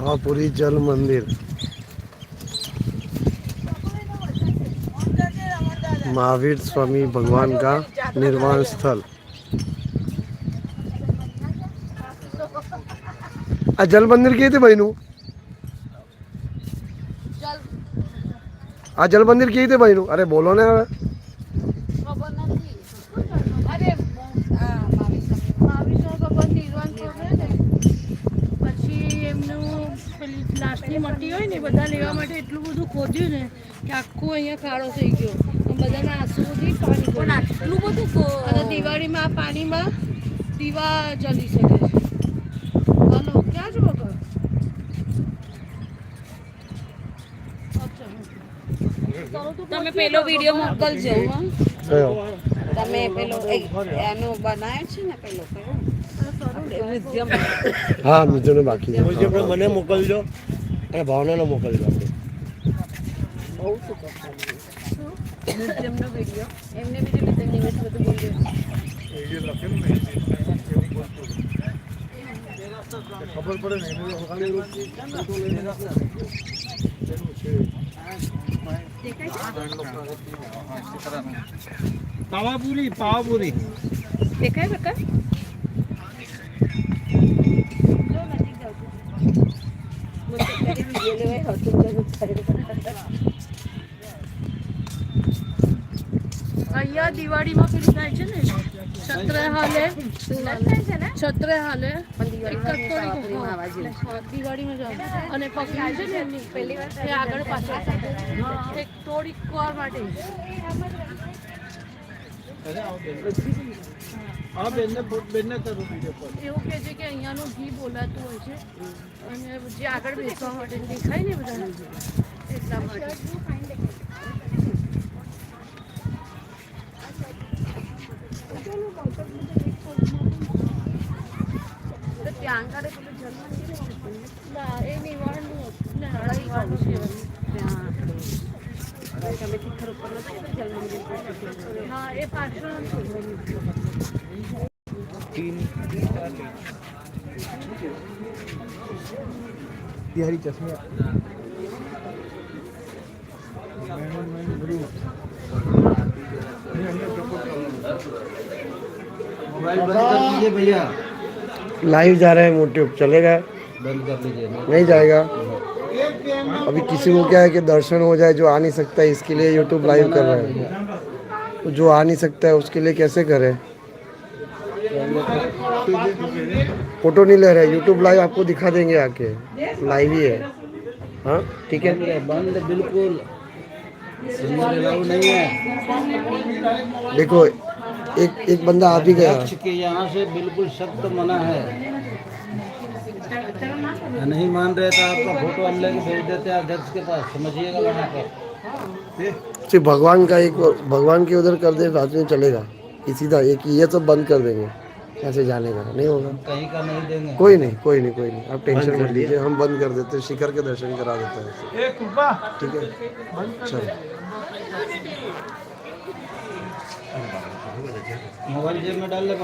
महापुरी जल मंदिर महावीर स्वामी भगवान का निर्वाण स्थल આ જલ મંદિર કેવી રીતે બન્યું જલ આ જલ મંદિર કેવી રીતે બન્યું અરે બોલો ને હવે લાસ્ટની મટી હોય ને બધા લેવા માટે એટલું બધું ખોદ્યું ને કે આખું અહીંયા કાળો થઈ ગયો. અને બધાના આંસુઓથી પાણી પણ આટલું બધું અને દિવાળીમાં આ પાણીમાં દીવા જલી શકે છે. હલો ક્યાં છો તમે પેલો વીડિયો મોકલજો? તમે પેલો એનો બનાવ્યો છે ને પેલો કયો? મ્યુઝિયમ હા મિત્રોને બાકી મને મોકલજો. અને ભાવનાને મોકલજો આપણે બહુ સુપર મ્યુઝિયમનો વિડીયો એમને બીજું લીધે નિમેશ બધું બોલ્યો ખબર પડે ને એનું વગાડેલું પાવાપુરી પાવાપુરી દેખાય બકા અહીંયા દિવાળીમાં પેલું થાય છે ને છત્રે હાલે. છત્રે હાલે. દિવાળીમાં જાવ અને પકડી છે ને એમની પેલી વાર. આગળ પાછળ. એક થોડીક વાર માટે. આ બેનને બેનને કરું વીડિયો કોલ બોલાતું હોય છે અને જે આગળ બેસવા માટે દેખાય ને બધા એટલા માટે તો ત્યાં આગળ પેલું જન્મદિન છે ને, ના એ નિવારણનું હતું ને નિવારણનું છે ત્યાં હવે તમે તિથર ઉપર નથી જતા જન્મદિન પર? હા એ પાછળ तिहारी चश्मे। भैया लाइव जा रहे हैं यूट्यूब चलेगा? नहीं जाएगा? अभी किसी को क्या है कि दर्शन हो जाए, जो आ नहीं सकता है इसके लिए यूट्यूब लाइव कर रहे हैं। तो जो आ नहीं सकता है, उसके लिए कैसे करें? फ़ोटो नहीं ले रहे यूट्यूब लाइव आपको दिखा देंगे आके। लाइव ही है। हाँ ठीक है। बंद बिल्कुल। नहीं है। देखो एक एक बंदा आ भी गया। के यहाँ से बिल्कुल सख्त मना है। नहीं मान रहे तो आपका फ़ोटो हम लेके भेज देते हैं अध्यक्ष के पास। समझिएगा सिर्फ़ भगवान का एक भगवान के उधर कर दे बाद में चलेगा। ये सीधा एक ये सब बंद कर देंगे। ऐसे जाने का। नहीं होगा। कहीं का नहीं देंगे। कोई नहीं कोई नहीं कोई नहीं। आप टेंशन मत लीजिए हम बंद कर देते हैं। शिखर के दर्शन करा देते हैं ठीक है? चलो। मोबाइल जेब में डाल ले